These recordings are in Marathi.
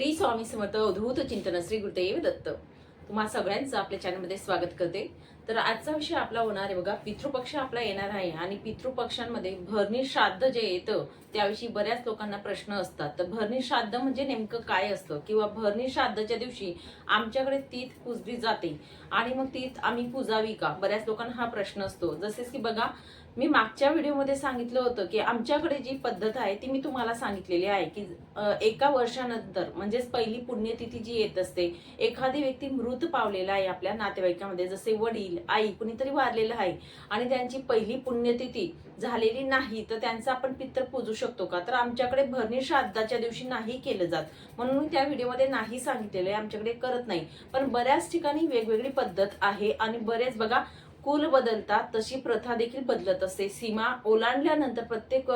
श्री स्वामी समर्थ अवधूत चिंतन श्री गुरुदेव दत्त. तुम्हा सगळ्यांचं आपल्या चॅनलमध्ये स्वागत करते. तर आजचा विषय आपला होणार आहे बघा. पितृपक्ष आपला येणार आहे आणि पितृपक्षांमध्ये भरणी श्राद्ध जे येतं त्याविषयी बऱ्याच लोकांना प्रश्न असतात. तर भरणी श्राद्ध म्हणजे नेमकं काय असतं? किंवा भरणी श्राद्धच्या दिवशी आमच्याकडे तीत पुजली जाते आणि मग तीत आम्ही पुजावी का? बऱ्याच लोकांना हा प्रश्न असतो. जसेच की बघा मी मागच्या व्हिडिओमध्ये सांगितलं होतं की आमच्याकडे जी पद्धत आहे ती मी तुम्हाला सांगितलेली आहे की एका वर्षानंतर म्हणजेच पहिली पुण्यतिथी जी येत असते एखादी व्यक्ती मृत पावलेला आहे आपल्या नातेवाईकामध्ये जसे वडील आई कुणीतरी वारलेलं आहे. आणि त्यांची पहिली पुण्यतिथी झालेली नाही तर त्यांचा आपण पित्तर पूजू शकतो का? तर आमच्याकडे भरणी श्राद्धाच्या दिवशी नाही केलं जात. म्हणून त्या व्हिडिओमध्ये नाही सांगितलेलं आहे आमच्याकडे करत नाही. पण बऱ्याच ठिकाणी वेगवेगळी पद्धत आहे आणि बरेच बघा कुल बदलतात तशी प्रथा देखील बदलत असते. सीमा ओलांडल्यानंतर प्रत्येक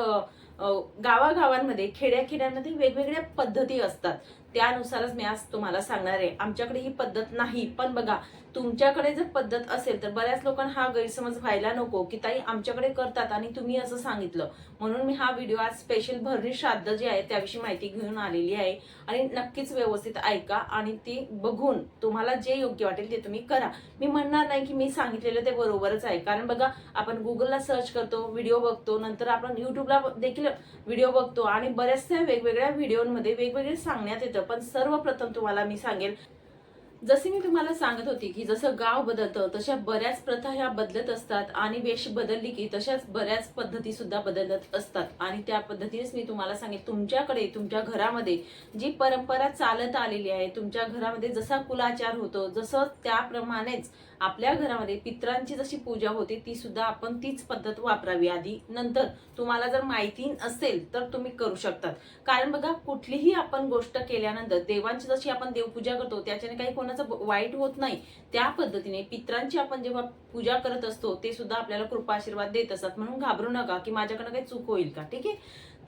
गावागावांमध्ये खेड्याखेड्यांमध्ये वेगवेगळ्या पद्धती असतात. त्यानुसारच मी आज तुम्हाला सांगणार आहे. आमच्याकडे ही पद्धत नाही. पण बघा तुमच्याकडे जर पद्धत असेल तर बऱ्याच लोकांना हा गैरसमज व्हायला नको की ताई आमच्याकडे करतात आणि तुम्ही असं सांगितलं. म्हणून मी हा व्हिडिओ आज स्पेशल भरणी श्राद्ध जे आहे त्याविषयी माहिती घेऊन आलेली आहे. आणि नक्कीच व्यवस्थित ऐका आणि ती बघून तुम्हाला जे योग्य वाटेल ते तुम्ही करा. मी म्हणणार नाही की मी सांगितलेलं ते बरोबरच आहे. कारण बघा आपण गुगलला सर्च करतो व्हिडिओ बघतो नंतर आपण युट्यूबला देखील व्हिडिओ बघतो आणि बऱ्याचशा वेगवेगळ्या व्हिडिओमध्ये वेगवेगळे सांगण्यात येतं. पण सर्वप्रथम तुम्हाला मी सांगेल जसे मी तुम्हाला सांगत होती की जसं गाव बदलतं तशा बऱ्याच प्रथा ह्या बदलत असतात आणि वेश बदलली की तशाच बऱ्याच पद्धती सुद्धा बदलत असतात. आणि त्या पद्धतीनेच मी तुम्हाला सांगेन तुमच्याकडे तुमच्या घरामध्ये जी परंपरा चालत आलेली आहे तुमच्या घरामध्ये जसा कुलाचार होतो जसं त्याप्रमाणेच आपल्या घरामध्ये पित्रांची जशी पूजा होते ती सुद्धा आपण तीच पद्धत वापरावी आधी. नंतर तुम्हाला जर माहिती असेल तर तुम्ही करू शकतात. कारण बघा कुठलीही आपण गोष्ट केल्यानंतर देवांची जशी आपण देवपूजा करतो त्याच्याने काही कोणाचं वाईट होत नाही त्या पद्धतीने पित्रांची आपण जेव्हा पूजा करत असतो ते सुद्धा आपल्याला कृपा आशीर्वाद देत असतात. म्हणून घाबरू नका की माझ्याकडनं काही चूक होईल का ठीक आहे?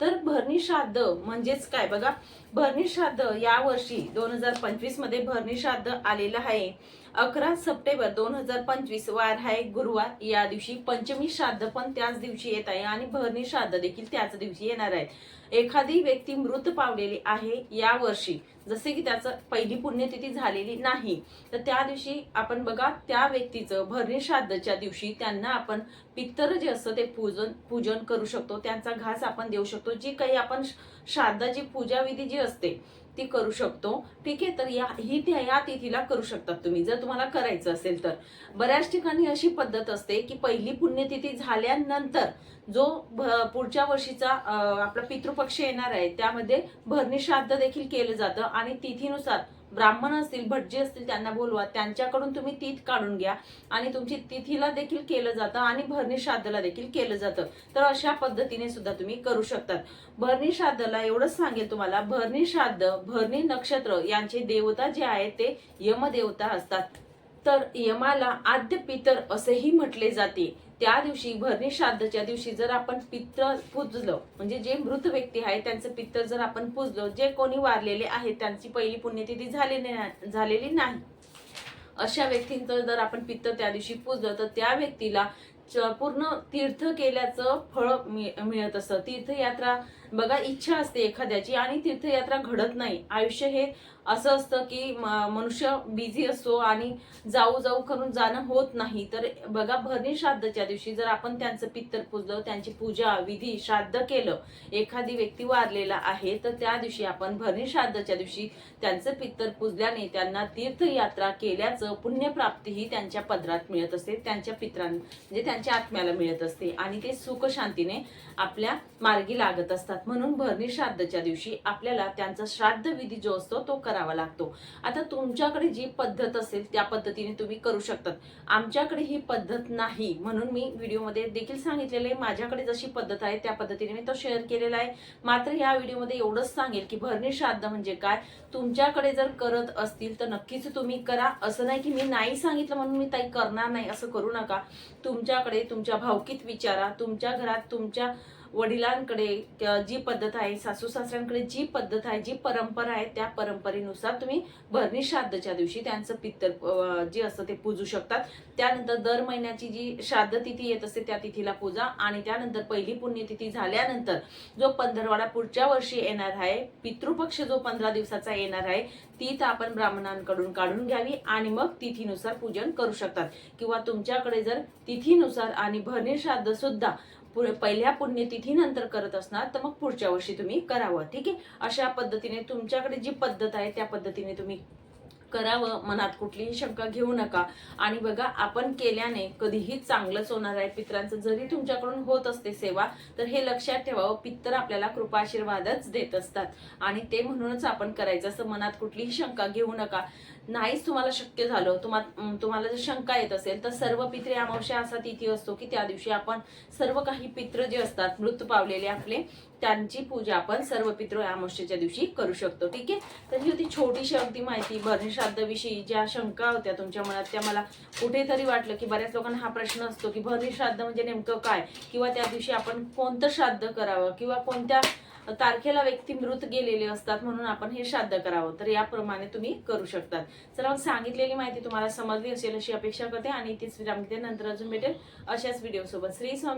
तर भरणी श्राद्ध म्हणजेच काय? बघा भरणी श्राद्ध या वर्षी दोन हजार पंचवीसमध्ये भरणी श्राद्ध आलेलं आहे. अकरा सप्टेंबर दोन हजार पंचवीस वार आहे गुरुवार. या दिवशी पंचमी श्राद्ध पण त्याच दिवशी येत आहे आणि भरणी श्राद्ध देखील त्याच दिवशी येणार आहे एखादी व्यक्ती मृत पावलेली आहे या वर्षी जसे की त्याचं पहिली पुण्यतिथी झालेली नाही तर त्या दिवशी आपण बघा त्या व्यक्तीचं भरणी श्राद्धच्या दिवशी त्यांना आपण पित्तर जे असतं ते पूजन पूजन करू शकतो. त्यांचा घास आपण देऊ शकतो. जी काही आपण श्राद्धाची पूजाविधी जी असते ती करू शकतो. ठीक आहे? तर या ही त्या या तिथीला करू शकतात तुम्ही. जर तुम्हाला करायचं असेल तर. बऱ्याच ठिकाणी अशी पद्धत असते की पहिली पुण्यतिथी झाल्यानंतर जो भ- पुढच्या वर्षीचा आपला पितृपक्ष येणार आहे त्यामध्ये भरणी श्राद्ध देखील केलं जातं आणि तिथीनुसार ब्राह्मण असतील भटजी असतील त्यांना बोलवा. त्यांच्याकडून तुम्ही तीत काढून घ्या. आणि तुमची तिथीला देखील केलं जातं आणि भरणी श्राद्धला देखील केलं जातं. तर अशा पद्धतीने सुद्धा तुम्ही करू शकतात. भरणी श्राद्धला एवढंच सांगेल तुम्हाला. भरणी श्राद्ध भरणी नक्षत्र यांचे देवता जे आहेत ते यमदेवता असतात. तर यमाला आद्य पितर असेही म्हटले जाते. त्या दिवशी भरणी श्राद्धच्या दिवशी जर आपण पित्र पूजलं म्हणजे जे मृत व्यक्ती आहे त्यांचं पित्र जर आपण पूजलं जे कोणी वारलेले आहेत त्यांची पहिली पुण्यतिथी झालेली नाही झालेली नाही. अशा व्यक्तींचं जर आपण पित्त त्या दिवशी पूजलं तर त्या व्यक्तीला च- पूर्ण तीर्थ केल्याचं फळ मिळत असतं. तीर्थयात्रा बघा इच्छा असते एखाद्याची आणि तीर्थयात्रा घडत नाही. आयुष्य हे असं असतं की म- मनुष्य बिझी असतो आणि जाऊ जाऊ करून जाणं होत नाही. तर बघा भरणी श्राद्धच्या दिवशी जर आपण त्यांचं पित्तर पूजलं त्यांची पूजा विधी श्राद्ध केलं एखादी व्यक्ती वारलेला आहे तर त्या दिवशी आपण भरणी श्राद्धच्या दिवशी त्यांचं पित्तर पूजल्याने त्यांना तीर्थयात्रा केल्याचं पुण्यप्राप्तीही त्यांच्या पदरात मिळत असते. त्यांच्या पित्रां म्हणजे त्यांच्या आत्म्याला मिळत असते. आणि ते सुखशांतीने आपल्या मार्गी लागत असतात. म्हणून भरणी श्राद्धच्या दिवशी आपल्याला त्यांचा श्राद्ध विधी जो असतो तो करावा लागतो. आता तुमच्याकडे जी पद्धत असेल त्या पद्धतीने तुम्ही करू शकतात. आमच्याकडे ही पद्धत नाही म्हणून मी व्हिडिओमध्ये देखील सांगितलेलं आहे. माझ्याकडे जशी पद्धत आहे त्या पद्धतीने मी तो शेअर केलेला आहे. मात्र या व्हिडिओमध्ये एवढंच सांगेल की भरणी श्राद्ध म्हणजे काय? तुमच्याकडे जर करत असतील तर नक्कीच तुम्ही करा. असं नाही की मी नाही सांगितलं म्हणून मी ताई करणार नाही. असं करू नका. तुमच्याकडे तुमच्या भावकीत विचारा. तुमच्या घरात तुमच्या वडिलांकडे जी पद्धत आहे सासू सासऱ्यांकडे जी पद्धत आहे जी परंपरा आहे त्या परंपरेनुसार तुम्ही भरणी श्राद्धच्या दिवशी त्यांचं पित्तर जे असतं ते पूजू शकतात. त्यानंतर दर महिन्याची जी श्राद्ध तिथी येत असते त्या तिथीला पूजा. आणि त्यानंतर पहिली पुण्यतिथी झाल्यानंतर जो पंधरवाडा पुढच्या वर्षी येणार आहे पितृपक्ष जो पंधरा दिवसाचा येणार आहे ती तर आपण ब्राह्मणांकडून काढून घ्यावी आणि मग तिथीनुसार पूजन करू शकतात. किंवा तुमच्याकडे जर तिथीनुसार आणि भरणी श्राद्ध सुद्धा पहिल्या पुण्यतिथीनंतर करत असणार तर मग पुढच्या वर्षी तुम्ही करावं ठीक आहे? अशा पद्धतीने तुमच्याकडे जी पद्धत आहे त्या पद्धतीने तुम्ही करावं मनात कुठलीही शंका घेऊ नका. आणि बघा आपण केल्याने कधीही चांगलंच होणार आहे. पित्रांचं जरी तुमच्याकडून होत असते सेवा तर हे लक्षात ठेवावं पित्तर आपल्याला कृपा आशीर्वादच देत असतात. आणि ते म्हणूनच आपण करायचं असं मनात कुठलीही शंका घेऊ नका. नाहीच तुम्हाला शक्य झालं तुम्हाला तुम्हाला जर शंका येत असेल तर सर्व पित्रे अमावस्या असा तिथी असतो की त्या दिवशी आपण सर्व काही पित्र जे असतात मृत पावलेले आपले त्यांची पूजा आपण सर्व पितृ अमावस्येच्या दिवशी करू शकतो ठीक आहे? तर ही होती छोटीशी अगदी माहिती. भरणी श्राद्धाविषयी ज्या शंका होत्या तुमच्या मनात त्या मला कुठेतरी वाटलं की बऱ्याच लोकांना हा प्रश्न असतो की भरणी श्राद्ध म्हणजे नेमकं काय? किंवा त्या दिवशी आपण कोणतं श्राद्ध करावं? किंवा कोणत्या तारखेला व्यक्ती मृत गेलेले असतात म्हणून आपण हे श्राद्ध करावं. तर याप्रमाणे तुम्ही करू शकतात. चला सांगितलेली माहिती तुम्हाला समजली असेल अशी अपेक्षा करते आणि तीच विराम घेते नंतर अजून भेटेल अशाच व्हिडिओ सोबत. श्री